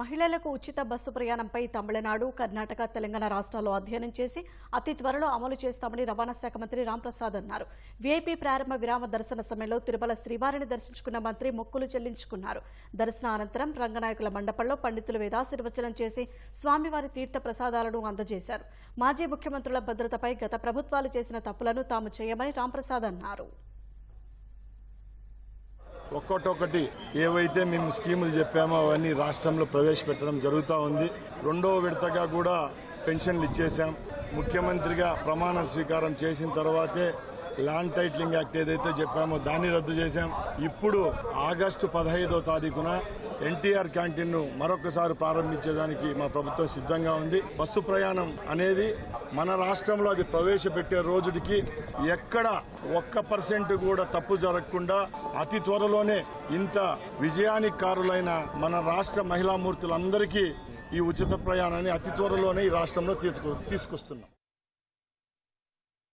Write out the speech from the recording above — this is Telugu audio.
మహిళలకు ఉచిత బస్సు ప్రయాణంపై తమిళనాడు కర్ణాటక తెలంగాణ రాష్ట్రాల్లో అధ్యయనం చేసి అతి త్వరలో అమలు చేస్తామని రవాణా శాఖ మంత్రి రాంప్రసాద్ అన్నారు. వీఐపీ ప్రారంభ విరామ దర్శన సమయంలో తిరుమల శ్రీవారిని దర్శించుకున్న మంత్రి మొక్కులు చెల్లించుకున్నారు. దర్శన అనంతరం రంగనాయకుల మండపంలో పండితులు వేదాశీర్వచనం చేసి స్వామివారి తీర్థ ప్రసాదాలను అందజేశారు. మాజీ ముఖ్యమంత్రుల భద్రతపై గత ప్రభుత్వాలు చేసిన తప్పులను తాము చేయమని రాంప్రసాద్ అన్నారు. ఒక్కొక్కటి ఏవైతే మేము స్కీములు చెప్పామో అవన్నీ రాష్ట్రంలో ప్రవేశపెట్టడం జరుగుతూ ఉంది. రెండో విడతగా కూడా పెన్షన్లు ఇచ్చేశాం. ముఖ్యమంత్రిగా ప్రమాణ స్వీకారం చేసిన తర్వాతే ల్యాండ్ టైట్లింగ్ యాక్ట్ ఏదైతే చెప్పామో దాన్ని రద్దు చేశాం. ఇప్పుడు ఆగస్టు పదహైదో తారీఖున ఎన్టీఆర్ క్యాంటీన్ను మరొకసారి ప్రారంభించేదానికి మా ప్రభుత్వం సిద్ధంగా ఉంది. బస్సు ప్రయాణం అనేది మన రాష్ట్రంలో అది ప్రవేశపెట్టే రోజుకి ఎక్కడ ఒక్క పర్సెంట్ కూడా తప్పు జరగకుండా అతి త్వరలోనే ఇంత విజయానికి కారులైన మన రాష్ట్ర మహిళామూర్తులందరికీ ఈ ఉచిత ప్రయాణాన్ని అతి త్వరలోనే ఈ రాష్ట్రంలో తీసుకు తీసుకొస్తున్నాం.